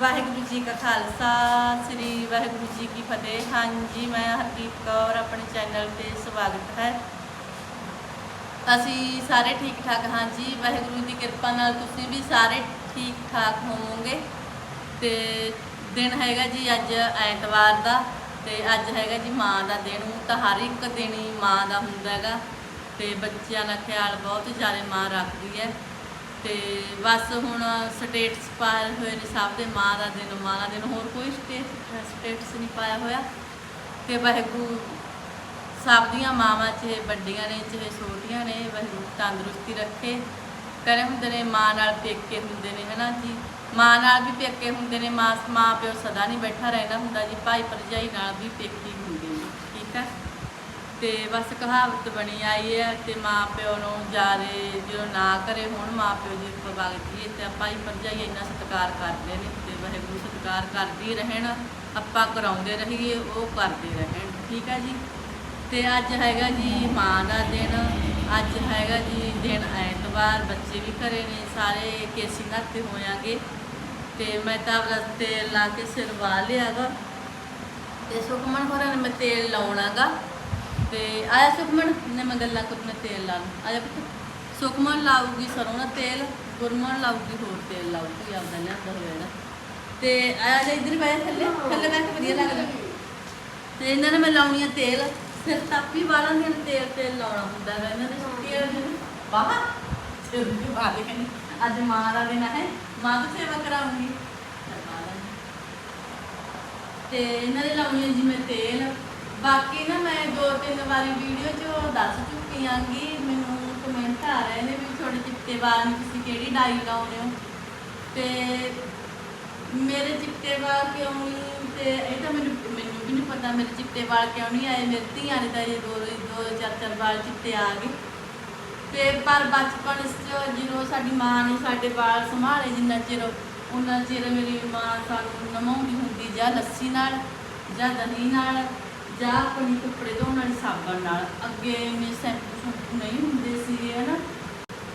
ਵਾਹਿਗੁਰੂ ਜੀ ਕਾ ਖਾਲਸਾ, ਸ੍ਰੀ ਵਾਹਿਗੁਰੂ ਜੀ ਕੀ ਫਤਿਹ। ਹਾਂਜੀ, ਮੈਂ ਹਰਦੀਪ ਕੌਰ, ਆਪਣੇ ਚੈਨਲ ਤੇ ਸਵਾਗਤ ਹੈ। ਅਸੀਂ ਸਾਰੇ ਠੀਕ ਠਾਕ ਹਾਂ ਜੀ ਵਾਹਿਗੁਰੂ ਦੀ ਕਿਰਪਾ ਨਾਲ ਤੁਸੀਂ ਵੀ ਸਾਰੇ ਠੀਕ ਠਾਕ ਹੋਵੋਗੇ। ਤੇ ਦਿਨ ਹੈਗਾ ਜੀ ਅੱਜ ਐਤਵਾਰ ਦਾ, ਤੇ ਅੱਜ ਹੈਗਾ ਜੀ ਮਾਂ ਦਾ ਦਿਨ। ਊਂ ਤਾਂ ਹਰ ਇੱਕ ਦਿਨ ਹੀ ਮਾਂ ਦਾ ਹੁੰਦਾ ਹੈਗਾ, ਤੇ ਬੱਚਿਆਂ ਦਾ ਖਿਆਲ ਬਹੁਤ ਜ਼ਿਆਦਾ ਮਾਂ ਰੱਖਦੀ ਹੈ। ਤੇ ਬਸ ਹੁਣ ਸਟੇਟਸ ਪਾਏ ਹੋਏ ਨੇ ਸਭ ਦੇ, ਮਾਂ ਦਾ ਦਿਨ, ਮਾਂ ਦਾ ਦਿਨ, ਹੋਰ ਕੋਈ ਸਟੇਟਸ ਨਹੀਂ ਪਾਇਆ ਹੋਇਆ। ਤੇ ਵਾਹਿਗੁਰੂ ਸਭ ਦੀਆਂ ਮਾਵਾਂ ਚਾਹੇ ਵੱਡੀਆਂ ਨੇ, ਚਾਹੇ ਛੋਟੀਆਂ ਨੇ, ਵਾਹਿਗੁਰੂ ਤੰਦਰੁਸਤੀ ਰੱਖੇ। ਕਰੇ ਹੁੰਦੇ ਨੇ ਮਾਂ ਨਾਲ ਪੇਕੇ ਹੁੰਦੇ ਨੇ, ਹਨਾ ਜੀ? ਮਾਂ ਨਾਲ ਵੀ ਪੇਕੇ ਹੁੰਦੇ ਨੇ, ਮਾਂ ਮਾਂ ਪਿਓ ਸਦਾ ਨਹੀਂ ਬੈਠਾ ਰਹਿਣਾ ਹੁੰਦਾ ਜੀ। ਭਾਈ ਭਰਜਾਈ ਨਾਲ ਵੀ ਪੇਕੀ ਤੇ ਬਸ ਕਹਾਵਤ ਬਣੀ ਆਈ ਹੈ ਤੇ ਮਾਂ ਪਿਓ ਨੂੰ ਜਿਆਦੇ ਜਦੋਂ ਨਾ ਕਰੇ ਹੁਣ ਮਾਂ ਪਿਓ ਜੀ ਪਵਾਗ ਜੀ ਤੇ ਭਾਈ ਭਰਜਾਈ ਇੰਨਾ ਸਤਿਕਾਰ ਕਰਦੇ ਨੇ ਤੇ ਵਾਹਿਗੁਰੂ ਸਤਿਕਾਰ ਕਰਦੀ ਰਹਿਣ, ਆਪਾਂ ਕਰਾਉਂਦੇ ਰਹੀਏ, ਉਹ ਕਰਦੇ ਰਹਿਣ, ਠੀਕ ਹੈ ਜੀ? ਤੇ ਅੱਜ ਹੈਗਾ ਜੀ ਮਾਂ ਦਾ ਦਿਨ, ਅੱਜ ਹੈਗਾ ਜੀ ਦਿਨ ਐਤਵਾਰ, ਬੱਚੇ ਵੀ ਘਰੇ ਨੇ, ਸਾਰੇ ਕੇਸੀ ਨਾਤੇ ਹੋਇਆਂਗੇ ਤੇ ਮੈਂ ਤਾਂ ਆਪਦਾ ਤੇਲ ਲਾ ਕੇ ਸਿਰ ਵਾ ਲਿਆਗਾ ਤੇ ਸੁਖਮਨ ਹੋਰਾਂ ਨੇ ਮੈਂ ਤੇਲ ਲਾਉਣਾਗਾ ਤੇ ਆਇਆ ਸੁਖਮਨ? ਨੇ ਮੈਂ ਗੱਲਾਂ ਕਰ ਤੇਲ ਲਾ ਲੂੰ ਆਇਆ ਪੁੱਤ। ਸੁਖਮਨ ਲਾਊਗੀ ਸਰੋਂ ਦਾ ਤੇਲ, ਗੁਰਮਨ ਲਾਊਗੀ ਹੋਰ ਤੇਲ ਲਾਊਗੀ ਆਪਦਾ ਲਿਆਂਦਾ ਹੋਇਆ ਨਾ। ਤੇ ਆਇਆ ਜੇ ਇਧਰ ਬੈ ਥੱਲੇ। ਥੱਲੇ ਬੈ ਕੇ ਵਧੀਆ ਲੱਗਦਾ। ਤੇ ਇਹਨਾਂ ਨੇ ਮੈਂ ਲਾਉਣੀ ਆ ਤੇਲ। ਸਿਰ ਤਾਪੀ ਵਾਲਾਂ ਦੇ ਤੇਲ ਤੇਲ ਲਾਉਣਾ ਹੁੰਦਾ ਹੈ ਇਹਨਾਂ ਦੇ ਤੇਲ ਦੇ ਬਾਹਾ ਸਿਰ ਵਾਲੇ ਕਹਿੰਦੇ ਅੱਜ ਮਾਂ ਦਾ ਦਿਨ ਹੈ? ਮਾਂ ਦੀ ਸੇਵਾ ਕਰਾਉਂਗੀ ਤੇ ਇਹਨਾਂ ਦੇ ਲਾਉਣੀ ਆ ਜਿਵੇਂ ਤੇਲ। ਬਾਕੀ ਨਾ ਮੈਂ ਦੋ ਤਿੰਨ ਵਾਰੀ ਵੀਡੀਓ 'ਚ ਦੱਸ ਚੁੱਕੀ ਆਂਗੀ, ਮੈਨੂੰ ਕਮੈਂਟ ਆ ਰਹੇ ਨੇ ਵੀ ਤੁਹਾਡੇ ਚਿੱਟੇ ਵਾਲ ਨੂੰ ਤੁਸੀਂ ਕਿਹੜੀ ਡਾਈ ਲਾਉਂਦੇ ਹੋ? ਤੇ ਮੇਰੇ ਚਿੱਟੇ ਵਾਲ ਕਿਉਂ ਨਹੀਂ? ਤੇ ਇਹ ਤਾਂ ਮੈਨੂੰ ਮੈਨੂੰ ਵੀ ਨਹੀਂ ਪਤਾ ਮੇਰੇ ਚਿੱਟੇ ਵਾਲ ਕਿਉਂ ਨਹੀਂ ਆਏ, ਮੇਰੇ ਧੀਆਂ ਨੇ ਤਾਂ ਇਹ ਦੋ ਦੋ, ਚਾਰ ਚਾਰ ਵਾਲ ਚਿੱਟੇ ਆ ਗਏ। ਤੇ ਪਰ ਬਚਪਨ 'ਚ ਜਦੋਂ ਸਾਡੀ ਮਾਂ ਨੇ ਸਾਡੇ ਵਾਲ ਸੰਭਾਲੇ, ਜਿੰਨਾ ਚਿਰ ਉਹਨਾਂ ਚਿਰ ਮੇਰੀ ਮਾਂ ਸਾਨੂੰ ਨਮਾਉਂਦੀ ਹੁੰਦੀ, ਜਾਂ ਲੱਸੀ ਨਾਲ, ਜਾਂ ਦਹੀਂ ਨਾਲ ਜਾਂ ਆਪਣੀ ਕੱਪੜੇ ਧੋਣ ਵਾਲੀ ਸਾਬਣ ਨਾਲ ਅੱਗੇ ਮੇ ਸ਼ੈਂਪੂ ਸ਼ੈਂਪੂ ਨਹੀਂ ਹੁੰਦੇ ਸੀਗੇ, ਹਨਾ?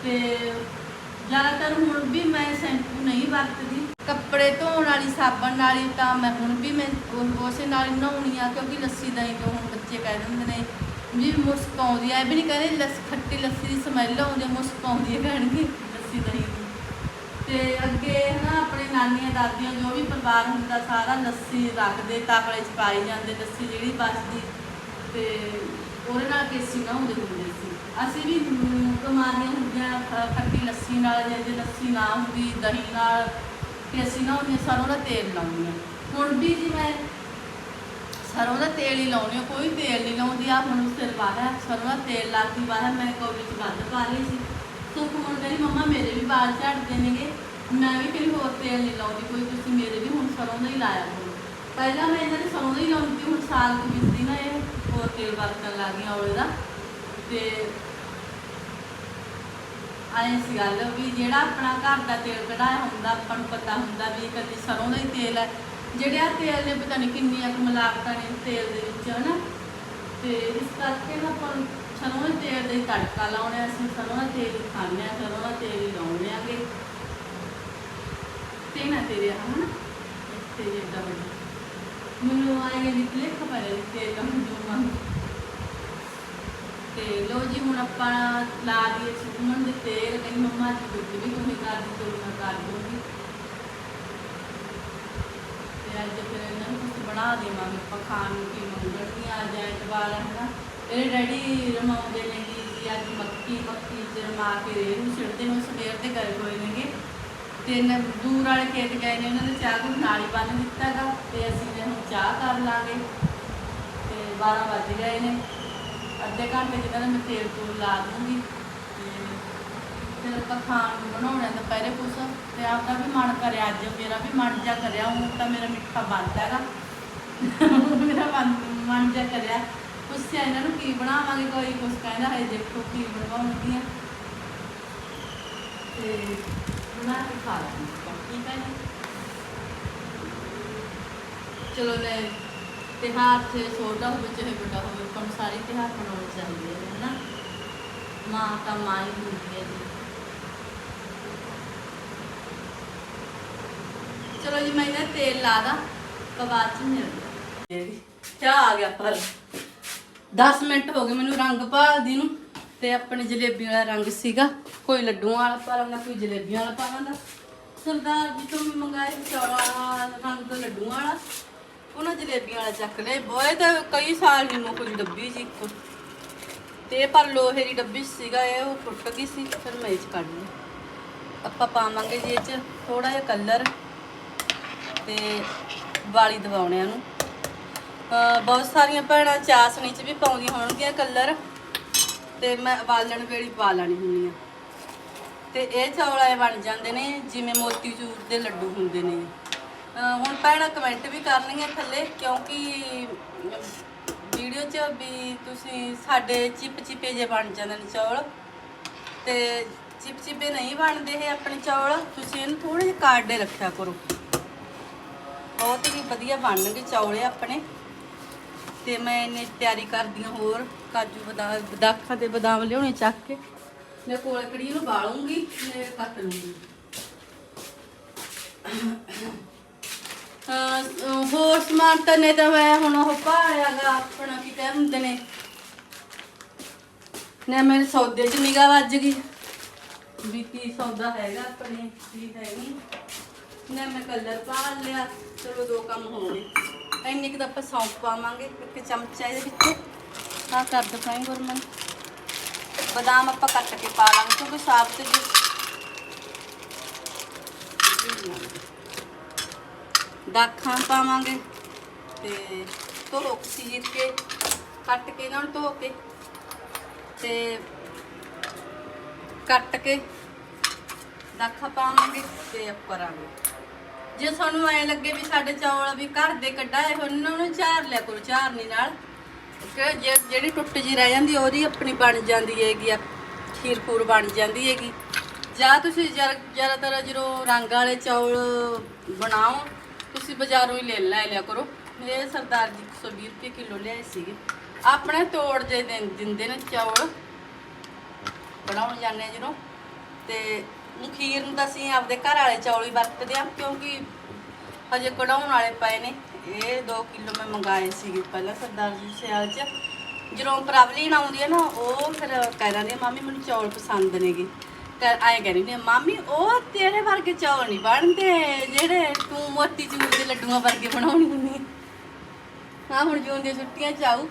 ਤੇ ਜ਼ਿਆਦਾਤਰ ਹੁਣ ਵੀ ਮੈਂ ਸ਼ੈਂਪੂ ਨਹੀਂ ਵਰਤਦੀ। ਕੱਪੜੇ ਧੋਣ ਵਾਲੀ ਸਾਬਣ ਨਾਲ ਹੀ ਤਾਂ ਮੈਂ ਹੁਣ ਵੀ ਮੈਂ ਉਸੇ ਨਾਲ ਹੀ ਨਹਾਉਣੀ ਆ, ਕਿਉਂਕਿ ਲੱਸੀ ਦਹੀਂ ਤੋਂ ਹੁਣ ਬੱਚੇ ਕਹਿ ਦਿੰਦੇ ਨੇ, ਵੀ ਮੁਸਕ ਆਉਂਦੀ ਆ। ਇਹ ਵੀ ਨਹੀਂ ਕਹਿੰਦੇ ਲੱਸ ਖੱਟੀ ਲੱਸੀ ਦੀ ਸਮੈਲ ਆਉਂਦੀ ਮੁਸਕ ਆਉਂਦੀ ਹੈ ਕਹਿਣਗੇ। ਲੱਸੀ ਦਹੀਂ ਤੇ ਅੱਗੇ ਹਨਾ ਆਪਣੇ ਨਾਨੀਆਂ, ਦਾਦੀਆਂ, ਜੋ ਵੀ ਪਰਿਵਾਰ ਹੁੰਦਾ ਸਾਰਾ ਲੱਸੀ ਰੱਖਦੇ ਤਾਕਲੇ ਚ ਪਾਈ ਜਾਂਦੇ, ਲੱਸੀ ਜਿਹੜੀ ਬਚਦੀ ਤੇ ਉਹਦੇ ਨਾਲ ਕੇਸੀ ਨਾ ਹੁੰਦੇ ਹੁੰਦੇ ਸੀ। ਅਸੀਂ ਵੀ ਬਿਮਾਰੀਆਂ ਹੁੰਦੀਆਂ ਖ- ਖੱਟੀ ਲੱਸੀ ਨਾਲ ਜੇ ਜੇ ਲੱਸੀ ਨਾ ਹੁੰਦੀ, ਦਹੀਂ ਨਾਲ ਕੇਸੀ ਨਾ ਹੁੰਦੀ ਸਰੋਂ ਦਾ ਤੇਲ ਲਾਉਂਦੀ ਹਾਂ ਹੁਣ ਵੀ ਜੀ ਮੈਂ ਸਰੋਂ ਦਾ ਤੇਲ ਹੀ ਲਾਉਂਦੀ ਹਾਂ, ਕੋਈ ਤੇਲ ਨਹੀਂ ਲਾਉਂਦੀ ਆ ਹੁਣ ਸਿਰ ਵਾਹਿਆ ਸਰੋਂ ਦਾ ਤੇਲ ਲਾ ਕੇ ਮੈਂ ਕੌਲੀ ਚ ਵੱਧ ਪਾ ਲਈ ਸੀ। ਸੁੱਖ ਹੁਣ ਕਹਿੰਦੀ ਮੰਮਾ ਮੇਰੇ ਵੀ ਵਾਲ ਝੜਦੇ ਨੇਗੇ। ਮੈਂ ਵੀ ਕੋਈ ਹੋਰ ਤੇਲ ਨਹੀਂ ਲਾਉਂਦੀ, ਕੋਈ ਤੁਸੀਂ ਮੇਰੇ ਵੀ ਹੁਣ ਸਰੋਂ ਦਾ ਹੀ ਲਾਇਆ ਕਰੋ। ਪਹਿਲਾਂ ਮੈਂ ਇਹਨਾਂ ਦੇ ਸਰੋਂ ਦਾ ਹੀ ਲਾਉਂਦੀ ਹੁਣ ਸਾਲ ਕੁ ਬੀਤਦੀ ਨਾ ਇਹ ਹੋਰ ਤੇਲ ਵਰਤਣ ਲੱਗ ਗਈਆਂ ਔਲੇ ਦਾ। ਤੇ ਆਏ ਸੀ ਗੱਲ ਵੀ ਜਿਹੜਾ ਆਪਣਾ ਘਰ ਦਾ ਤੇਲ ਕਢਾਇਆ ਹੁੰਦਾ, ਆਪਾਂ ਨੂੰ ਪਤਾ ਹੁੰਦਾ ਵੀ ਕਦੀ ਸਰੋਂ ਦਾ ਹੀ ਤੇਲ ਹੈ। ਜਿਹੜੇ ਆ ਤੇਲ ਨੇ ਪਤਾ ਨਹੀਂ ਕਿੰਨੀਆਂ ਕੁ ਮਿਲਾਵਟਾਂ ਨੇ ਤੇਲ ਦੇ ਵਿੱਚ, ਹਨਾ? ਤੇ ਇਸ ਕਰਕੇ ਨਾ ਆਪਾਂ ਨੂੰ ਸਰੋਂ ਦੇ ਤੇਲ ਦਾ ਤੜਕਾ ਲਾਉਣਾ ਅਸੀਂ ਸਰੋਂ ਦਾ ਤੇਲ ਹੀ ਖਾਂਦੇ ਆ ਸਰੋਂ ਦਾ ਤੇਲ ਹੀ ਆਗੇ ਤੇ ਨਾ ਤੇਰੇ ਹਨਾ ਤੇ ਜਿੱਦਾਂ ਮੈਨੂੰ ਆਏ ਨਿਕਲੇ ਖਬਰ ਤੇਲ ਦਾ ਜੋ ਮੰਗ ਤੇ ਲੋ ਜੀ, ਹੁਣ ਆਪਾਂ ਲਾ ਦਈਏ ਸੁਖਮਨ ਦੇ ਤੇਲ ਕਈ ਮੰਮਾ ਜੀ ਦੁੱਧ ਵੀ ਕੋਈ ਕਰ ਦੀ ਤੋਂ ਮੈਂ ਕਰ ਦੂੰਗੀ ਤੇ ਅੱਜ ਫਿਰ ਇਹਨਾਂ ਨੂੰ ਕੁਝ ਬਣਾ ਦੇਵਾਂਗੇ, ਆਪਾਂ ਖਾਣ ਨੂੰ ਕੀ ਮੰਗਣਗੀਆਂ ਅੱਜ ਐਤਵਾਰ ਹੈ ਨਾ। ਇਹ ਡੈਡੀ ਰਮਾਉਂਦੇ ਨੇ ਕਿ ਜੀ ਅੱਜ ਮੱਕੀ ਮੱਕੀ ਚ ਰਮਾ ਕੇ ਰੇਰੂ ਛਿੜਦੇ ਨੂੰ ਸਵੇਰ ਦੇ ਗਏ ਹੋਏ ਨੇਗੇ। ਤੇ ਨ ਦੂਰ ਵਾਲੇ ਖੇਤ ਗਏ ਨੇ, ਉਹਨਾਂ ਨੇ ਚਾਹ ਨੂੰ ਨਾਲ ਹੀ ਬੰਨ ਦਿੱਤਾ ਗਾ ਤੇ ਅਸੀਂ ਨੇ ਹੁਣ ਚਾਹ ਕਰ ਲਾਂਗੇ। ਤੇ 12 ਵੱਜ ਗਏ ਨੇ। ਅੱਧੇ ਘੰਟੇ 'ਚ ਕਹਿੰਦਾ ਮੈਂ ਤੇਲ ਤੂਲ ਲਾ ਦੂੰਗੀ। ਤੇ ਫਿਰ ਆਪਾਂ ਖਾਣ ਨੂੰ ਬਣਾਉਣਾ ਦੁਪਹਿਰੇ ਕੁਛ, ਤੇ ਆਪਦਾ ਵੀ ਮਨ ਕਰਿਆ ਅੱਜ ਮੇਰਾ ਵੀ ਮਨ ਜਾ ਕਰਿਆ, ਹੁਣ ਤਾਂ ਮੇਰਾ ਮਿੱਠਾ ਬੰਦ ਹੈਗਾ। ਮੇਰਾ ਮਨ ਮਨ ਜਾ ਕਰਿਆ। ਪੁੱਛਿਆ ਇਹਨਾਂ ਨੂੰ ਕੀ ਬਣਾਵਾਂਗੇ ਕੋਈ ਕੁਛ ਕਹਿੰਦਾ ਹੈ ਦੇਖੋ ਕੀ ਬਣਾਉਣਗੀਆਂ ਤੇ ਬਣਾ ਕੇ ਖਾ ਲਾਂਗੇ। ਆਪਾਂ, ਠੀਕ ਚਲੋ ਲੈ ਤਿਉਹਾਰ ਤੇ ਛੋਟਾ ਹੋਵੇ ਚਾਹੇ ਵੱਡਾ ਹੋਵੇ ਆਪਾਂ ਸਾਰੇ ਤਿਉਹਾਰ ਮਨਾਉਣੇ ਚਾਹੀਦੇ ਨੇ ਹਨਾ? ਮਾਂ ਤਾਂ ਮਾਂ ਹੀ ਹੁੰਦੀ ਹੈ ਜੀ। ਚਲੋ ਜੀ ਮੈਂ ਇਹਨਾਂ ਤੇਲ ਲਾ ਦਾ ਤਾਂ ਬਾਅਦ ਚ ਮਿਲਦੇ ਆ ਗਿਆ ਪਰ 10 ਮਿੰਟ ਹੋ ਗਏ ਮੈਨੂੰ ਰੰਗ ਭਾਲਦੀ ਨੂੰ ਤੇ ਆਪਣੇ ਜਲੇਬੀਆਂ ਵਾਲਾ ਰੰਗ ਸੀਗਾ। ਕੋਈ ਲੱਡੂਆਂ ਵਾਲਾ ਪਾ ਲਾਂਗਾ ਕੋਈ ਜਲੇਬੀਆਂ ਵਾਲਾ ਪਾ ਲੈਂਦਾ ਸਰਦਾਰ ਜੀ ਤੋਂ ਵੀ ਮੰਗਾਇਆ ਸੀ ਚੌਲਾਂ ਵਾਲਾ ਰੰਗ ਲੱਡੂਆਂ ਵਾਲਾ। ਉਹਨਾਂ ਜਲੇਬੀਆਂ ਵਾਲਾ ਚੱਕ ਲਏ। ਬੋਏ ਤਾਂ ਕਈ ਸਾਲ ਨਹੀਂ ਮੁੱਕ ਕੋਈ ਡੱਬੀ ਜੀ ਇੱਕ ਤੇ ਪਰ ਲੋਹੇ ਦੀ ਡੱਬੀ ਸੀਗਾ ਇਹ, ਉਹ ਟੁੱਟ ਗਈ ਸੀ, ਫਿਰ ਮੈਂ ਇਹ 'ਚ ਕੱਢ ਲਈ। ਆਪਾਂ ਪਾਵਾਂਗੇ ਜੀ ਇਹ 'ਚ ਥੋੜਾ ਜਿਹਾ ਕਲਰ ਤੇ ਵਾਲੀ ਦਵਾਉਣੇ ਨੂੰ ਬਹੁਤ ਸਾਰੀਆਂ ਭੈਣਾਂ ਚਾਸਣੀ 'ਚ ਵੀ ਪਾਉਂਦੀਆਂ ਹੋਣਗੀਆਂ ਕਲਰ। ਤੇ ਮੈਂ ਵਾਲਣ ਵੇਲੀ ਪਾ ਲੈਣੀ ਹੁੰਦੀ ਆ। ਤੇ ਇਹ ਚੌਲ ਐ ਬਣ ਜਾਂਦੇ ਨੇ, ਜਿਵੇਂ ਮੋਤੀਚੂਰ ਦੇ ਲੱਡੂ ਹੁੰਦੇ ਨੇ। ਹੁਣ ਭੈਣਾਂ ਕਮੈਂਟ ਵੀ ਕਰਨਗੀਆਂ ਥੱਲੇ, ਕਿਉਂਕਿ ਵੀਡੀਓ 'ਚ ਵੀ ਤੁਸੀਂ ਸਾਡੇ ਚਿਪ ਚਿਪੇ ਜੇ ਬਣ ਜਾਂਦੇ ਨੇ ਚੌਲ। ਤੇ ਚਿਪ ਚਿਪੇ ਨਹੀਂ ਬਣਦੇ ਇਹ ਆਪਣੇ ਚੌਲ, ਤੁਸੀਂ ਇਹਨੂੰ ਥੋੜੇ ਜਿਹੇ ਕਾਰਡੇ ਰੱਖਿਆ ਕਰੋ। ਬਹੁਤ ਹੀ ਵਧੀਆ ਬਣਨਗੇ ਚੌਲ ਆਪਣੇ। ਤੇ ਮੈਂ ਇਹਨੇ ਤਿਆਰੀ ਕਰਦੀ ਹਾਂ ਹੋਰ, ਕਾਜੂ ਬਦਾਮ ਬਦਾਖਾਂ ਤੇ ਬਦਾਮ ਲਿਆਉਣੇ ਚੱਕ ਕੇ। ਮੈਂ ਕੋਲ ਕੜੀ ਨੂੰ ਬਾਲੂੰਗੀ, ਤੇ ਕੱਟ ਲੂੰਗੀ। ਹੋਰ ਸਮਾਨ ਤਾਂ ਨੇ ਤਾਂ ਮੈਂ ਹੁਣ ਉਹ ਭਾਲਿਆਗਾ, ਆਪਣਾ ਕੀ ਕਹਿ ਹੁੰਦੇ ਨੇ। ਨੇ ਮੇਰੇ ਸੌਦੇ 'ਚ ਨਿਗਾਹ ਵੱਜ ਗਈ। ਵੀ ਕੀ ਸੌਦਾ ਹੈਗਾ ਆਪਣੇ, ਕੀ ਹੈ ਨਹੀਂ। ਨੇ ਮੈਂ ਕਲਰ ਪਾ ਲਿਆ, ਚਲੋ ਦੋ ਕੰਮ ਹੋ ਗਏ। ਇੰਨੇ ਕੁ ਤਾਂ ਆਪਾਂ ਸੌਂਫ ਪਾਵਾਂਗੇ ਇੱਕ ਚਮਚਾ ਇਹਦੇ ਵਿੱਚ। ਆਹ ਕਰ ਦੋ ਫਰਾਈ ਗੁਰਮਨ ਬਦਾਮ ਆਪਾਂ ਕੱਟ ਕੇ ਪਾ ਲਾਂਗੇ ਕਿਉਂਕਿ ਸਾਫ਼ ਤੇ ਦਾਖਾਂ ਪਾਵਾਂਗੇ ਤੇ ਧੋ ਚੀਰ ਕੇ ਕੱਟ ਕੇ ਇਹਨਾਂ ਨੂੰ ਧੋ ਕੇ ਤੇ ਕੱਟ ਕੇ ਦਾਖਾ ਪਾਵਾਂਗੇ ਤੇ ਅਪ ਕਰਾਂਗੇ। ਜੇ ਤੁਹਾਨੂੰ ਐ ਲੱਗੇ ਵੀ ਸਾਡੇ ਚੌਲ ਵੀ ਘਰ ਦੇ ਕੱਢਾਏ ਹੋਣ ਉਹਨਾਂ ਨੂੰ ਝਾਰ ਲਿਆ ਕਰੋ ਝਾਰਨੀ ਨਾਲ। ਕਿ ਜੇ- ਜਿਹੜੀ ਟੁੱਟ ਜੀ ਰਹਿ ਜਾਂਦੀ, ਉਹਦੀ ਆਪਣੀ ਬਣ ਜਾਂਦੀ ਹੈਗੀ ਆ, ਖੀਰ ਖੂਰ ਬਣ ਜਾਂਦੀ ਹੈਗੀ। ਜਾਂ ਤੁਸੀਂ ਜ਼ਿਆ- ਜ਼ਿਆਦਾਤਰ ਜਦੋਂ ਰੰਗ ਵਾਲੇ ਚੌਲ ਬਣਾਓ, ਤੁਸੀਂ ਬਾਜ਼ਾਰੋਂ ਹੀ ਲੈ ਲੈ ਲਿਆ ਕਰੋ। ਇਹ ਸਰਦਾਰ ਜੀ 120 ਰੁਪਏ ਕਿਲੋ ਲਿਆਏ ਸੀਗੇ। ਆਪਣੇ ਤੋੜ ਜੇ ਦਿੰਦੇ ਨੇ ਚੌਲ। ਬਣਾਉਣ ਜਾਂਦੇ ਜਦੋਂ, ਤੇ ਖੀਰ ਨੂੰ ਤਾਂ ਅਸੀਂ ਆਪਦੇ ਘਰ ਵਾਲੇ ਚੌਲ ਹੀ ਵਰਤਦੇ ਆ ਕਿਉਂਕਿ ਹਜੇ ਕਢਾਉਣ ਵਾਲੇ ਪਏ ਨੇ। ਇਹ 2 ਕਿਲੋ ਮੈਂ ਮੰਗਾਏ ਸੀਗੇ ਪਹਿਲਾਂ ਸਰਦਾਰ ਜੀ ਸਿਆਲ ਚ। ਜਦੋਂ ਪ੍ਰਵਲੀਨ ਆਉਂਦੀ ਹੈ ਨਾ, ਉਹ ਫਿਰ ਕਹਿ ਰਹੀ ਮਾਮੀ, ਮੈਨੂੰ ਚੌਲ ਪਸੰਦ ਨੇਗੇ। ਕਰ ਆਏ ਕਹਿੰਦੀ ਨੇ ਮਾਮੀ, ਉਹ ਤੇਰੇ ਵਰਗੇ ਚੌਲ ਨਹੀਂ ਬਣਦੇ, ਜਿਹੜੇ ਤੂੰ ਮੋਤੀ ਚੂਰ ਦੇ ਲੱਡੂਆਂ ਵਰਗੇ ਬਣਾਉਣੀ ਹੁੰਦੀ ਹੈ। ਹਾਂ ਹੁਣ ਜੂਨ ਦੀਆਂ ਛੁੱਟੀਆਂ ਚ ਆਊ,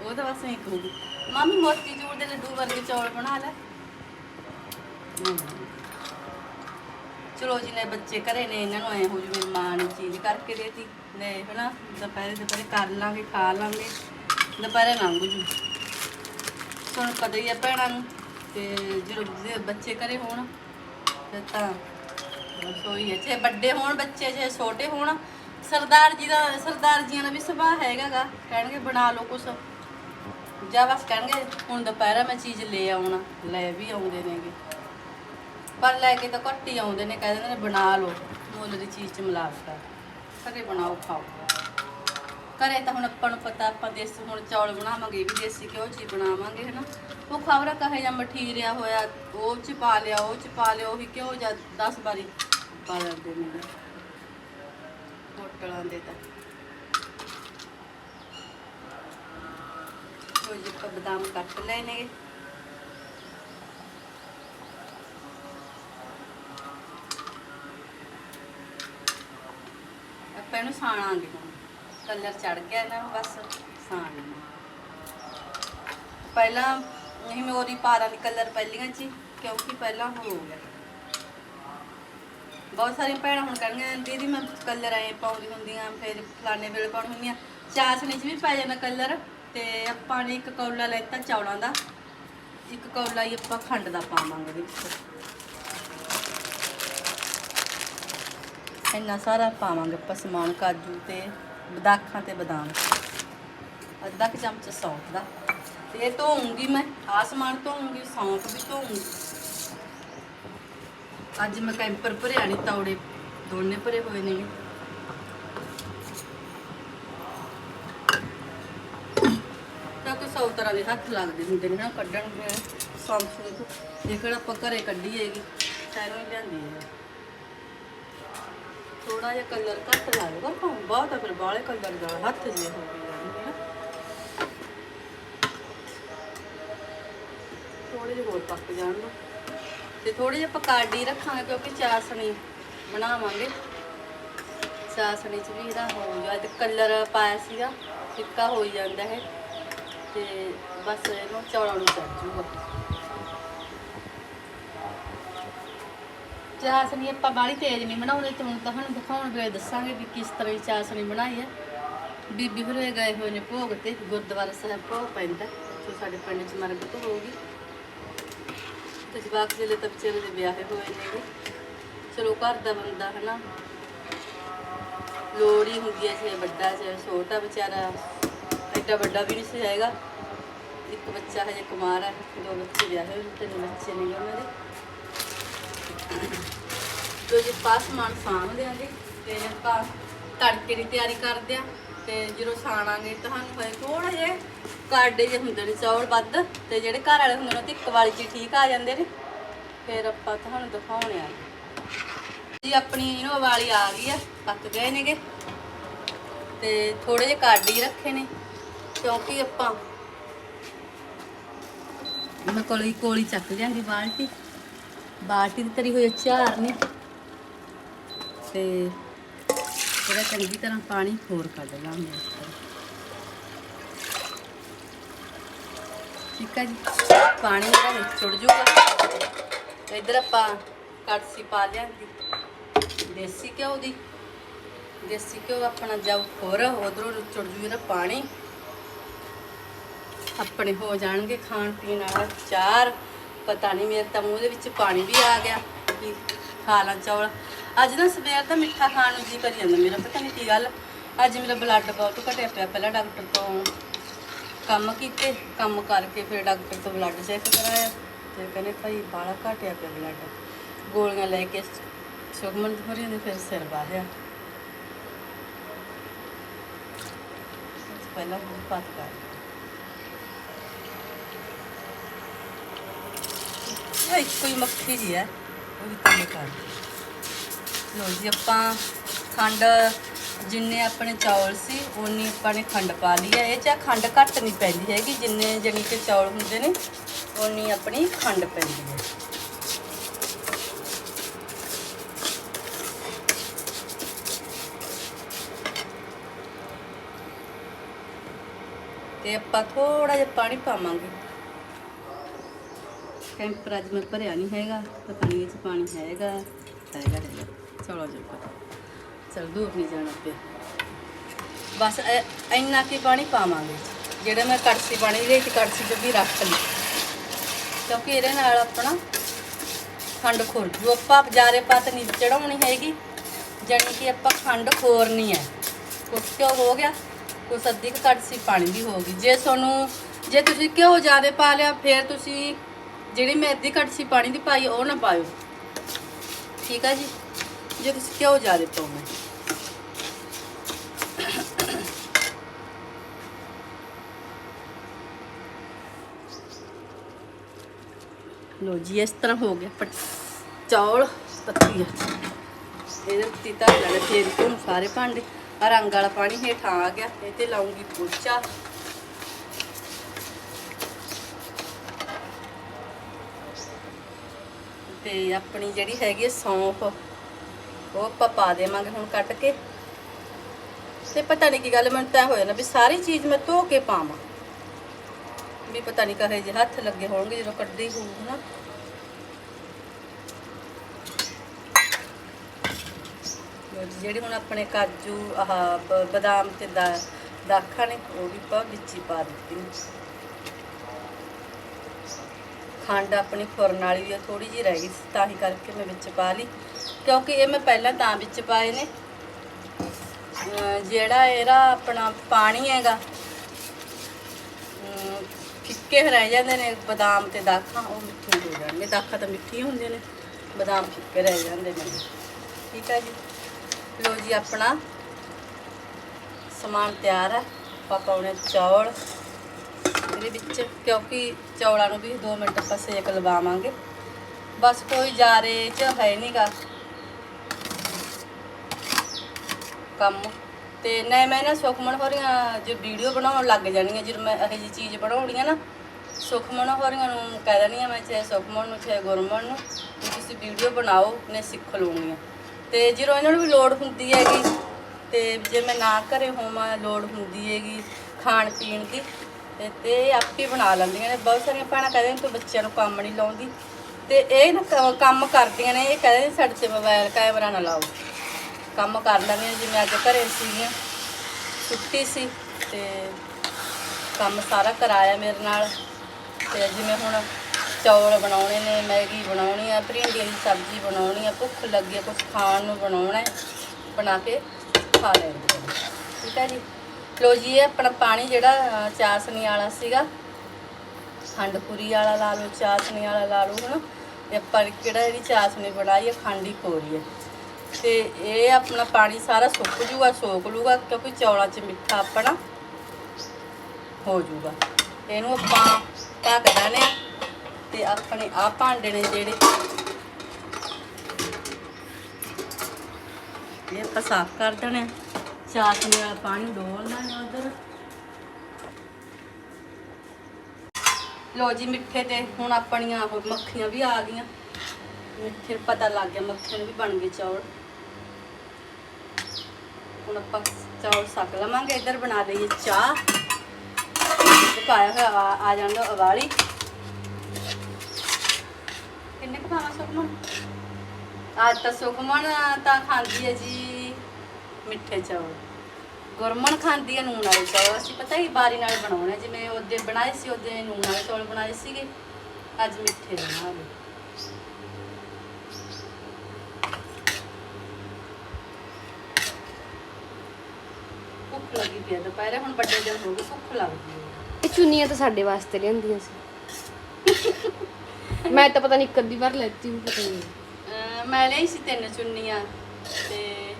ਉਹ ਤਾਂ ਬਸ ਐਂ ਕਹੂਗੀ, ਮਾਮੀ, ਮੋਤੀ ਚੂਰ ਦੇ ਲੱਡੂ ਵਰਗੇ ਚੌਲ ਬਣਾ ਲੈ। ਚਲੋ ਜੀ ਬੱਚੇ ਘਰੇ ਨੇ, ਇਹਨਾਂ ਨੂੰ ਐ ਹੋ ਜੂ ਮੇਰੀ ਮਾਂ ਨੇ ਚੀਜ਼ ਕਰਕੇ ਦੇਤੀ। ਲੈ, ਹਨਾ, ਦੁਪਹਿਰੇ ਦੁਪਹਿਰੇ ਕਰ ਲਾਂਗੇ, ਖਾ ਲਾਂਗੇ, ਦੁਪਹਿਰੇ ਲੰਘ ਜੂ। ਤੁਹਾਨੂੰ ਪਤਾ ਹੀ ਹੈ ਭੈਣਾਂ ਨੂੰ, ਤੇ ਜਦੋਂ ਬੱਚੇ ਘਰੇ ਹੋਣ ਤੇ ਤਾਂ ਰਸੋਈ ਹੈ ਚਾਹੇ ਵੱਡੇ ਹੋਣ ਬੱਚੇ, ਚਾਹੇ ਛੋਟੇ ਹੋਣ, ਸਰਦਾਰ ਜੀ ਦਾ, ਸਰਦਾਰ ਜੀਆਂ ਦਾ ਵੀ ਸੁਭਾਅ ਹੈਗਾਗਾ। ਕਹਿਣਗੇ, ਬਣਾ ਲਓ ਕੁਛ। ਜਾਂ ਬਸ ਕਹਿਣਗੇ, ਹੁਣ ਦੁਪਹਿਰਾ ਮੈਂ ਚੀਜ਼ ਲੈ ਆਉਣਾ, ਲੈ ਵੀ ਆਉਂਦੇ ਨੇਗੇ। ਪਰ ਲੈ ਕੇ ਤਾਂ ਘੱਟ ਹੀ ਆਉਂਦੇ ਨੇ, ਕਹਿ ਦਿੰਦੇ ਨੇ ਬਣਾ ਲਓ, ਮੁੱਲ ਦੀ ਚੀਜ਼ ਚ ਮਿਲਾਵਟ ਆ ਘਰੇ ਬਣਾਓ, ਖਾਓ। ਘਰੇ ਤਾਂ ਹੁਣ ਆਪਾਂ ਨੂੰ ਪਤਾ, ਆਪਾਂ ਦੇਸੀ, ਹੁਣ ਚੌਲ ਬਣਾਵਾਂਗੇ, ਵੀ ਦੇਸੀ ਘਿਓ ਚ ਬਣਾਵਾਂਗੇ, ਹਨਾ। ਉਹ ਖਬਰ ਕਹੇ ਜਾਂ ਮਠੀਰਿਆ ਹੋਇਆ, ਉਹ ਚ ਪਾ ਲਿਆ, ਉਹ ਚ ਪਾ ਲਿਆ, ਉਹੀ ਘਿਓ ਜਾਂ 10 ਵਾਰੀ ਪਾ ਲੈਂਦੇ ਨੇ। ਹੋਟਲਾਂ ਦੇ ਤਾਂ। ਉਹ ਜੀ ਬਦਾਮ ਕੱਟ ਲਏ ਆਪਾਂ ਇਹਨੂੰ ਸਾਣਾਂਗੇ ਹੁਣ ਕਲਰ ਚੜ ਗਿਆ ਇਹਨਾਂ ਨੂੰ, ਬਸ ਸਾਣ ਲੈਣਾ ਪਹਿਲਾਂ ਨਹੀਂ ਮੈਂ ਉਹਦੀ ਪਾ ਦਾਂਗੀ ਕਲਰ ਪਹਿਲੀਆਂ ਚ ਕਿਉਂਕਿ ਪਹਿਲਾਂ ਹੋ ਗਿਆ। ਬਹੁਤ ਸਾਰੀਆਂ ਭੈਣਾਂ ਹੁਣ ਕਹਿੰਦੀਆਂ ਦੀਦੀ ਮੈਂ ਕਲਰ ਐ ਪਾਉਂਦੀ ਹੁੰਦੀਆਂ ਫਿਰ ਫਲਾਣੇ ਵੇਲੇ ਪਾਉਣੀ ਹੁੰਦੀਆਂ ਚਾਸਨੀ ਚ ਵੀ ਪੈ ਜਾਂਦਾ ਕਲਰ, ਤੇ ਆਪਾਂ ਨੇ ਇੱਕ ਕੌਲਾ ਲੈਤਾ ਚੌਲਾਂ ਦਾ। ਇੱਕ ਕੌਲਾ ਹੀ ਆਪਾਂ ਖੰਡ ਦਾ ਪਾਵਾਂਗੇ ਇਹਦੇ ਵਿੱਚ। ਇੰਨਾ ਸਾਰਾ ਪਾਵਾਂਗੇ ਆਪਾਂ ਸਮਾਨ, ਕਾਜੂ ਤੇ ਬਦਾਖਾਂ ਤੇ ਬਦਾਮ। ਅੱਧਾ ਕੁ ਚਮਚ ਸੌਂਫ ਦਾ। ਤੇ ਇਹ ਧੋਉਂਗੀ ਮੈਂ। ਆਹ ਸਮਾਨ ਧੋਉਂਗੀ ਸੌਂਫ ਵੀ ਧੋਉਂਗੀ ਅੱਜ ਮੈਂ ਕੈਂਪਰ ਭਰਿਆ ਨਹੀਂ ਤੌੜੇ ਦੋਨੇ ਭਰੇ ਹੋਏ ਨੇ ਤਾਂ ਕਿ ਸੌ ਤਰ੍ਹਾਂ ਦੇ ਹੱਥ ਲੱਗਦੇ ਹੁੰਦੇ ਨੇ ਨਾ, ਕੱਢਣ ਦੇ ਸੌਂਫ ਨੂੰ ਇਹ ਕਿਹੜਾ ਆਪਾਂ ਘਰੇ ਕੱਢੀ ਹੈਗੀ, ਸ਼ਹਿਰੋਂ ਲਿਆਂਦੀ ਹੈ। ਥੋੜਾ ਜਿਹਾ ਕਲਰ ਘੱਟ ਲਾ ਲਓ ਪਰ ਬਹੁਤ ਆ ਫਿਰ ਬਾਲੇ ਕਲਰ ਦਾ ਹੱਥ ਜੇ ਹੋ ਗਏ ਨਾ। ਥੋੜੇ ਜਿਹੇ ਹੋਰ ਪੱਕ ਜਾਣ ਦੋ ਤੇ ਥੋੜੇ ਜਿਹਾ ਪਕਾੜੀ ਰੱਖਾਂਗੇ, ਕਿਉਂਕਿ ਚਾਸਣੀ ਬਣਾਵਾਂਗੇ। ਚਾਸਣੀ ਚ ਵੀ ਇਹਦਾ ਹੋ ਜਾ ਤੇ ਕਲਰ ਪਾਇਆ ਸੀਗਾ, ਫਿੱਕਾ ਹੋ ਜਾਂਦਾ ਹੈ ਤੇ ਬਸ ਇਹਨੂੰ ਚੌਲਾਂ ਨੂੰ ਚੱਲ ਜੂਗਾ ਚਾਸਣੀ ਆਪਾਂ ਬਾਹਲੀ ਤੇਜ਼ ਨਹੀਂ ਬਣਾਉਂਦੇ ਤੇ ਹੁਣ ਤੁਹਾਨੂੰ ਦਿਖਾਉਣ ਵੇਲੇ ਦੱਸਾਂਗੇ ਵੀ ਕਿਸ ਤਰ੍ਹਾਂ ਦੀ ਚਾਸਣੀ ਬਣਾਈ ਹੈ। ਬੀਬੀ ਹੋਰੇ ਗਏ ਹੋਏ ਨੇ ਭੋਗ ਤੇ, ਗੁਰਦੁਆਰਾ ਸਾਹਿਬ ਭੋਗ ਪੈਂਦਾ, ਜੋ ਸਾਡੇ ਪਿੰਡ ਚ ਮਰਗਤ ਹੋਊਗੀ। ਤੇ ਜਵਾਕ ਜਿਹੜੇ ਤਾਂ ਵਿਚਾਰੇ ਦੇ ਵਿਆਹੇ ਹੋਏ ਨੇ ਚਲੋ ਘਰ ਦਾ ਬੰਦਾ ਹਨਾ। ਲੋੜ ਹੀ ਹੁੰਦੀ ਹੈ, ਚਾਹੇ ਵੱਡਾ, ਚਾਹੇ ਛੋਟਾ ਵਿਚਾਰਾ। ਐਡਾ ਵੱਡਾ ਵੀ ਨਹੀਂ ਸੀ ਹੈਗਾ। ਇੱਕ ਬੱਚਾ ਹਜੇ ਕੁਮਾਰ ਹੈ, ਦੋ ਬੱਚੇ ਵਿਆਹੇ ਹੋਏ ਨੇ, ਤਿੰਨ ਬੱਚੇ ਨੇ ਉਹਨਾਂ ਦੇ। ਤੋ ਜੀ ਪਾਸ ਮਾਨ ਸਾਂਭਦੇ ਆਂ ਤੇ ਆਪਾਂ ਤੜਕੇ ਦੀ ਤਿਆਰੀ ਕਰਦੇ ਆਂ ਤੇ ਜਦੋਂ ਸਾਣਾਂਗੇ ਤੁਹਾਨੂੰ ਹੋਏ ਥੋੜਾ ਜਿਹਾ ਕਾਡੇ ਜਿਹੇ ਹੁੰਦੇ ਨੇ, ਚੌਲ ਵੱਧ, ਤੇ ਜਿਹੜੇ ਘਰ ਵਾਲੇ ਹੁੰਦੇ ਨੇ, ਉਹ ਤੇ ਇੱਕ ਵਾਲੀ ਚ ਠੀਕ ਆ ਜਾਂਦੇ ਨੇ। ਫਿਰ ਆਪਾਂ ਤੁਹਾਨੂੰ ਦਿਖਾਉਣੇ ਆ ਜੀ, ਆਪਣੀ ਇਹਨੂੰ ਵਾਲੀ ਆ ਗਈ ਆ, ਪੱਕ ਗਏ ਨੇਗੇ। ਤੇ ਥੋੜੇ ਜਿਹੇ ਕਾਡੇ ਹੀ ਰੱਖੇ ਨੇ, ਕਿਉਂਕਿ ਆਪਾਂ ਮੈਂ ਕੋਲੀ ਕੋਲੀ ਚੱਕ ਲਿਆਂਦੀ ਬਾਲਟੀ। ਬਾਲਟੀ ਦੀ ਤਰੀ ਹੋਈ ਚਾਰ ਨੇ। ਤੇ ਇਹਦਾ ਚੰਗੀ ਤਰ੍ਹਾਂ ਪਾਣੀ ਹੋਰ ਕੱਢ ਲਾਂਗੇ ਇਸ ਤਰ੍ਹਾਂ। ਠੀਕ ਹੈ ਜੀ? ਪਾਣੀ ਜਿਹੜਾ ਵਿੱਚ ਚੁੜ ਜੂਗਾ। ਇੱਧਰ ਆਪਾਂ ਕੜਸੀ ਪਾ ਲਿਆਂਦੀ। ਦੇਸੀ ਘਿਓ ਦੀ। ਦੇਸੀ ਘਿਓ ਆਪਣਾ ਜਾਊ ਹੋਰ, ਉਧਰੋਂ ਚੁੜ ਜੂ ਇਹਦਾ ਪਾਣੀ। ਆਪਣੇ ਹੋ ਜਾਣਗੇ ਖਾਣ ਪੀਣ ਵਾਲਾ ਚਾਰ। ਪਤਾ ਨਹੀਂ ਮੇਰੇ ਤਾਂ ਮੂੰਹ ਦੇ ਵਿੱਚ ਪਾਣੀ ਵੀ ਆ ਗਿਆ ਕਿ ਖਾ ਲਾਂ ਚੌਲ। ਅੱਜ ਨਾ ਸਵੇਰ ਦਾ ਮਿੱਠਾ ਖਾਣ ਨੂੰ ਜੀ ਕਰੀ ਜਾਂਦਾ ਮੇਰਾ, ਪਤਾ ਨਹੀਂ ਕੀ ਗੱਲ। ਅੱਜ ਮੇਰਾ ਬਲੱਡ ਬਹੁਤ ਘਟਿਆ ਪਿਆ, ਪਹਿਲਾਂ ਡਾਕਟਰ ਤੋਂ ਕੰਮ ਕੀਤੇ, ਕੰਮ ਕਰਕੇ ਫਿਰ ਡਾਕਟਰ ਤੋਂ ਬਲੱਡ ਚੈੱਕ ਕਰਾਇਆ ਤੇ ਕਹਿੰਦੇ ਭਾਈ ਬਾਲਾ ਘਟਿਆ ਪਿਆ ਬਲੱਡ ਗੋਲੀਆਂ ਲੈ ਕੇ ਸੁਗਮਨ ਹੋਰੀ ਦੇ ਫਿਰ ਸਿਰ ਬਾਹਿਆ ਪਹਿਲਾਂ ਬਹੁਤ ਪਤ ਕਰ ਇਹ ਇੱਕੋ ਹੀ ਮੱਖੀ ਜੀ ਹੈ, ਉਹਦੀ ਕੰਮ ਕਰ ਲੋ ਜੀ, ਆਪਾਂ ਖੰਡ, ਜਿੰਨੇ ਆਪਣੇ ਚੌਲ ਸੀ ਉਨੀ ਆਪਾਂ ਨੇ ਖੰਡ ਪਾ ਲਈ ਹੈ ਇਹ ਚ ਖੰਡ ਘੱਟ ਨਹੀਂ ਪੈਂਦੀ ਹੈਗੀ, ਜਿੰਨੇ ਜਣੀ ਕਿ ਚੌਲ ਹੁੰਦੇ ਨੇ ਉਨੀ ਆਪਣੀ ਖੰਡ ਪੈਂਦੀ ਹੈ। ਤੇ ਆਪਾਂ ਥੋੜਾ ਜਿਹਾ ਪਾਣੀ ਪਾਵਾਂਗੇ। ਕੈਂਪਰ ਅੱਜ ਮੈਂ ਭਰਿਆ ਨਹੀਂ ਹੈਗਾ, ਪਤਾ ਨਹੀਂ ਇਹ ਚ ਪਾਣੀ ਹੈਗਾ ਹੈਗਾ ਹੈਗਾ ਚਲੋ ਜੀ। ਚਲ ਦੂਰ ਨਹੀਂ ਜਾਣਾ ਪਿਆ। ਬਸ ਇਹ- ਇੰਨਾ ਕੀ ਪਾਣੀ ਪਾਵਾਂਗੇ। ਜਿਹੜਾ ਮੈਂ ਕੜਛੀ ਪਾਣੀ ਦੇ ਵਿੱਚ ਕੜਛੀ ਚ ਵੀ ਰੱਖ ਲਈ। ਕਿਉਂਕਿ ਇਹਦੇ ਨਾਲ ਆਪਣਾ ਖੰਡ ਖੋਰ ਜੋ ਆਪਾਂ ਜਾਰੇ ਪਤ ਨਹੀਂ ਚੜਾਉਣੀ ਹੈਗੀ, ਜਾਣੀ ਕਿ ਆਪਾਂ ਖੰਡ ਖੋਰਨੀ ਹੈ ਕੁਛ ਘਿਓ ਹੋ ਗਿਆ? ਕੁਛ ਅੱਧੀ ਕੁ ਕੜਛੀ ਪਾਣੀ ਦੀ ਹੋ ਗਈ। ਜੇ ਤੁਹਾਨੂੰ, ਜੇ ਤੁਸੀਂ ਘਿਓ ਜ਼ਿਆਦਾ ਪਾ ਲਿਆ, ਫਿਰ ਤੁਸੀਂ ਜਿਹੜੀ ਮੈਂ ਅੱਧੀ ਕੜਛੀ ਪਾਣੀ ਦੀ ਪਾਈ, ਉਹ ਨਾ ਪਾਇਓ। ਠੀਕ ਆ ਜੀ? ਜੇ ਤੁਸੀਂ ਘਿਓ ਜ਼ਿਆਦਾ ਪਾਉਣਾ ਲੋ ਜੀ, ਇਸ ਤਰ੍ਹਾਂ ਹੋ ਗਿਆ ਪਟ, ਚੌਲ ਪੱਤੀ ਇਹਦੇ ਉੱਤੇ ਧਰ ਫੇਰ ਤੋਂ ਸਾਰੇ ਭਾਂਡੇ। ਰੰਗ ਵਾਲਾ ਪਾਣੀ ਹੇਠਾਂ ਆ ਗਿਆ, ਇਹ ਤੇ ਲਾਉਂਗੀ ਪੋਚਾ। ਤੇ ਆਪਣੀ ਜਿਹੜੀ ਹੈਗੀ ਹੈ ਸੌਂਫ। ਉਹ ਆਪਾਂ ਪਾ ਦੇਵਾਂਗੇ ਹੁਣ ਕੱਟ ਕੇ। ਤੇ ਪਤਾ ਨਹੀਂ ਕੀ ਗੱਲ ਮੈਨੂੰ ਤਾਂ ਹੋਇਆ ਨਾ ਵੀ ਸਾਰੀ ਚੀਜ਼ ਮੈਂ ਧੋ ਕੇ ਪਾਵਾਂ। ਵੀ ਪਤਾ ਨਹੀਂ ਕਹੇ ਜੇ ਹੱਥ ਲੱਗੇ ਹੋਣਗੇ ਜਦੋਂ ਕੱਢੀ ਹੋਊ ਨਾ। ਲਓ ਜਿਹੜੀ ਹੁਣ ਆਪਣੇ ਕਾਜੂ ਆਹ ਬਦਾਮ ਤੇ ਦਾ ਦਾਖਾਂ ਨੇ ਉਹ ਵੀ ਪਾ ਵਿੱਚ ਹੀ ਪਾ ਦਿੱਤੀ ਖੰਡ ਆਪਣੀ ਫੁਰਨ ਵਾਲੀ ਵੀ ਥੋੜੀ ਜਿਹੀ ਰਹਿ ਗਈ ਸੀ, ਤਾਂ ਹੀ ਕਰਕੇ ਮੈਂ ਵਿੱਚ ਪਾ ਲਈ। ਕਿਉਂਕਿ ਇਹ ਮੈਂ ਪਹਿਲਾਂ ਤਾਂ ਵਿੱਚ ਪਾਏ ਨੇ। ਜਿਹੜਾ ਇਹਦਾ ਆਪਣਾ ਪਾਣੀ ਹੈਗਾ ਫਿੱਕੇ ਰਹਿ ਜਾਂਦੇ ਨੇ, ਬਦਾਮ ਤੇ ਦਾਖਾਂ, ਉਹ ਮਿੱਠੀਆਂ ਹੋ ਜਾਣਗੇ। ਦਾਖਾਂ ਤਾਂ ਮਿੱਠੀ ਹੁੰਦੇ ਨੇ, ਬਦਾਮ ਫਿੱਕੇ ਰਹਿ ਜਾਂਦੇ ਨੇ। ਠੀਕ ਹੈ ਜੀ। ਲੋ ਜੀ, ਆਪਣਾ ਸਮਾਨ ਤਿਆਰ ਹੈ। ਆਪਾਂ ਪਾਉਣੇ ਚੌਲ ਇਹਦੇ ਵਿੱਚ, ਕਿਉਂਕਿ ਚੌਲਾਂ ਨੂੰ ਵੀ 2 ਮਿੰਟ ਆਪਾਂ ਸੇਕ ਲਵਾਵਾਂਗੇ। ਬਸ ਕੋਈ ਜਾਰੇ ਚ ਹੈ ਨਹੀਂਗਾ ਕੰਮ। ਤੇ ਨਾ ਮੈਂ ਨਾ ਸੁਖਮਨ ਹੋ ਜੇ ਵੀਡੀਓ ਬਣਾਉਣ ਲੱਗ ਜਾਣੀਆਂ ਜਦੋਂ ਮੈਂ ਇਹੋ ਜਿਹੀ ਚੀਜ਼ ਬਣਾਉਣੀ ਆ ਨਾ, ਸੁਖਮਨ ਹੋ ਨੂੰ ਕਹਿ ਦੇਣੀ ਆ ਮੈਂ ਚਾਹੇ ਸੁਖਮਨ ਨੂੰ, ਚਾਹੇ ਗੁਰਮਨ ਨੂੰ, ਵੀ ਤੁਸੀਂ ਵੀਡੀਓ ਬਣਾਓ ਨੇ ਸਿੱਖ ਲੂੰਗੀਆਂ ਤੇ ਜਦੋਂ ਇਹਨਾਂ ਨੂੰ ਵੀ ਲੋੜ ਹੁੰਦੀ ਹੈਗੀ, ਤੇ ਜੇ ਮੈਂ ਨਾ ਘਰੇ ਹੋਵਾਂ, ਲੋੜ ਹੁੰਦੀ ਹੈਗੀ ਖਾਣ ਪੀਣ ਦੀ, ਤੇ ਤੇ ਇਹ ਆਪੇ ਬਣਾ ਲੈਂਦੀਆਂ ਨੇ। ਬਹੁਤ ਸਾਰੀਆਂ ਭੈਣਾਂ ਕਹਿੰਦੇ ਨੇ ਤੂੰ ਬੱਚਿਆਂ ਨੂੰ ਕੰਮ ਨਹੀਂ ਲਾਉਂਦੀ। ਤੇ ਇਹ ਨਾ ਕ- ਕੰਮ ਕਰਦੀਆਂ ਨੇ, ਇਹ ਕਹਿੰਦੇ ਸਾਡੇ ਤੇ ਮੋਬਾਈਲ ਕੈਮਰਾ ਨਾ ਲਾਓ। ਕੰਮ ਕਰ ਲੈਂਦੀਆਂ ਹਾਂ, ਜਿਵੇਂ ਅੱਜ ਘਰੇ ਸੀਗੀਆਂ। ਛੁੱਟੀ ਸੀ ਤੇ ਕੰਮ ਸਾਰਾ ਕਰਾਇਆ ਮੇਰੇ ਨਾਲ। ਤੇ ਜਿਵੇਂ ਹੁਣ ਚੌਲ ਬਣਾਉਣੇ ਨੇ, ਮੈਗੀ ਬਣਾਉਣੀ ਆ, ਭਿੰਡੀਆਂ ਦੀ ਸਬਜ਼ੀ ਬਣਾਉਣੀ ਆ, ਭੁੱਖ ਲੱਗੀ ਆ ਕੁਝ ਖਾਣ ਨੂੰ ਬਣਾਉਣਾ ਹੈ, ਬਣਾ ਕੇ ਖਾ ਲੈਂਦੇ ਨੇ ਠੀਕ ਹੈ ਜੀ? ਲੋ ਜੀ, ਇਹ ਆਪਣਾ ਪਾਣੀ ਜਿਹੜਾ ਚਾਸਨੀ ਵਾਲਾ ਸੀਗਾ। ਖੰਡਪੁਰੀ ਵਾਲਾ ਲਾ ਲਓ, ਚਾਸਨੀ ਵਾਲਾ ਲਾ ਲਓ, ਹਨਾ? ਤੇ ਆਪਾਂ ਕਿਹੜਾ ਇਹਦੀ ਚਾਸਨੀ ਬਣਾਈ ਹੈ ਖਾਂਡੀ ਕੋਰੀ ਹੈ ਤੇ ਇਹ ਆਪਣਾ ਪਾਣੀ ਸਾਰਾ ਸੁੱਕ ਜੂਗਾ, ਸੋਕ ਲੂਗਾ ਕਿਉਂਕਿ ਚੌਲਾਂ 'ਚ ਮਿੱਠਾ ਆਪਣਾ ਹੋ ਜੂਗਾ। ਇਹਨੂੰ ਆਪਾਂ ਢੱਕ ਦੇਣੇ ਤੇ ਆਪਣੇ ਆ ਭਾਂਡੇ ਨੇ ਜਿਹੜੇ ਇਹ ਆਪਾਂ ਸਾਫ਼ ਕਰ ਦੇਣੇ ਆ। ਚਾਸ਼ਨੀ ਵਾਲਾ ਪਾਣੀ ਡੋਲਣਾ ਹੈ ਉਧਰ। ਲੋ ਜੀ ਮਿੱਠੇ ਤੇ ਹੁਣ ਆਪਣੀਆਂ ਉਹ ਮੱਖੀਆਂ ਵੀ ਆ ਗਈਆਂ। ਮਿੱਠੇ ਪਤਾ ਲੱਗ ਗਿਆ, ਮੱਖੀਆਂ ਨੂੰ ਵੀ ਬਣ ਗਏ ਚੌਲ। ਹੁਣ ਆਪਾਂ ਚੌਲ ਸਕ ਲਵਾਂਗੇ, ਇੱਧਰ ਬਣਾ ਲਈਏ ਚਾਹ। ਪਕਾਇਆ ਹੋਇਆ ਆ ਆ ਜਾਂਦਾ ਅਵਾਲੀ ਕਿੰਨੇ ਕੁ ਪਾਵਾਂ ਸੁਖਮਨ? ਅੱਜ ਤਾਂ ਸੁਖਮਨ ਤਾਂ ਖਾਂਦੀ ਹੈ ਜੀ ਮਿੱਠੇ ਚੌਲ। ਗੁਰਮਨ ਖਾਂਦੀ ਹੈ ਨੂਣ ਵਾਲੇ ਚੌਲ। ਅਸੀਂ ਪਤਾ ਹੀ ਬਾਰੀ ਨਾਲ ਬਣਾਉਣੇ ਜਿਵੇਂ ਉਹਦੇ ਬਣਾਏ ਸੀ, ਉਹਦੇ ਨੂਣ ਵਾਲੇ ਚੌਲ ਬਣਾਏ ਸੀਗੇ। ਅੱਜ ਮਿੱਠੇ ਬਣਾਵਾਂਗੇ ਭੁੱਖ ਲੱਗੀ ਪਈ ਆ ਦੁਪਹਿਰੇ ਹੁਣ ਵੱਡੇ ਦਿਨ ਹੋ ਗਏ ਭੁੱਖ ਲੱਗਦੀ ਹੈ ਇਹ ਚੁੰਨੀਆਂ ਤਾਂ ਸਾਡੇ ਵਾਸਤੇ ਲਿਆਂਦੀਆਂ ਸੀ। ਮੈਂ ਤਾਂ ਪਤਾ ਨਹੀਂ ਇੱਕ ਅੱਧੀ ਵਾਰ ਲੈਤੀ ਹੂੰ ਪਤਾ ਨਹੀਂ ਅਹ ਮੈਂ ਲਈ ਸੀ ਤਿੰਨ ਚੁੰਨੀਆਂ ਤੇ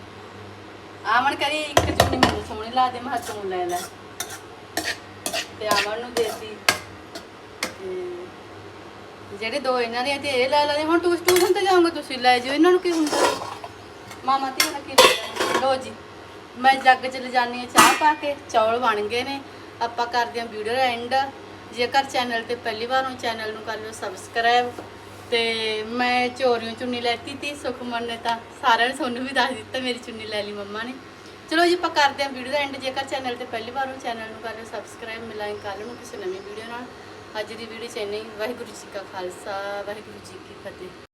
ਆਮਣ ਕਰੀ ਇੱਕ ਚੁੰਨੀ ਮੈਨੂੰ ਸੋਹਣੀ ਲੱਗਦੀ ਮੈਂ ਕਿਹਾ ਤੂੰ ਲੈ ਲੈ। ਤੇ ਆਮਣ ਨੂੰ ਦੇਤੀ। ਤੇ ਜਿਹੜੇ ਦੋ ਇਹਨਾਂ ਦੀਆਂ ਤੇ ਇਹ ਲੈ ਲੈਣੇ ਹੁਣ ਟੂਸ ਟੂਸ਼ਨ ਤੇ ਜਾਓਗੇ ਤੁਸੀਂ ਲੈ ਜਾਓ। ਇਹਨਾਂ ਨੂੰ ਕੀ ਹੁੰਦਾ? ਮਾਮਾ ਤੇ ਇਹਨਾਂ ਕੀ ਲੈਣਾ? ਲਓ ਜੀ। ਮੈਂ ਜੱਗ ਚ ਲਿਜਾਨੀ ਆ ਚਾਹ ਪਾ ਕੇ, ਚੌਲ ਬਣ ਗਏ ਨੇ। ਆਪਾਂ ਕਰਦੇ ਹਾਂ ਵੀਡੀਓ ਦਾ ਐਂਡ। ਜੇਕਰ ਚੈਨਲ ਤੇ ਪਹਿਲੀ ਵਾਰ ਹੋ, ਚੈਨਲ ਨੂੰ ਕਰ ਲਿਓ ਸਬਸਕ੍ਰਾਈਬ। ਤੇ ਮੈਂ ਚੋਰੀਆਂ ਚੁੰਨੀ ਲੈਤੀ ਤੀ, ਸੁਖਮਨ ਨੇ ਤਾਂ ਸਾਰਿਆਂ ਨੇ ਤੁਹਾਨੂੰ ਵੀ ਦੱਸ ਦਿੱਤਾ, ਮੇਰੀ ਚੁੰਨੀ ਲੈ ਲਈ ਮੰਮਾ ਨੇ। ਚਲੋ ਜੀ, ਆਪਾਂ ਕਰਦੇ ਹਾਂ ਵੀਡੀਓ ਦਾ ਐਂਡ। ਜੇਕਰ ਚੈਨਲ ਤੇ ਪਹਿਲੀ ਵਾਰ ਹੋ, ਚੈਨਲ ਨੂੰ ਕਰ ਲਿਓ ਸਬਸਕ੍ਰਾਈਬ। ਮਿਲਾਂਗੇ ਕੱਲ੍ਹ ਨੂੰ ਕਿਸੇ ਨਵੀਂ ਵੀਡੀਓ ਨਾਲ। ਅੱਜ ਦੀ ਵੀਡੀਓ ਚ ਇੰਨਾ ਹੀ। ਵਾਹਿਗੁਰੂ ਜੀ ਕਾ ਖਾਲਸਾ, ਵਾਹਿਗੁਰੂ ਜੀ ਕੀ ਫਤਿਹ।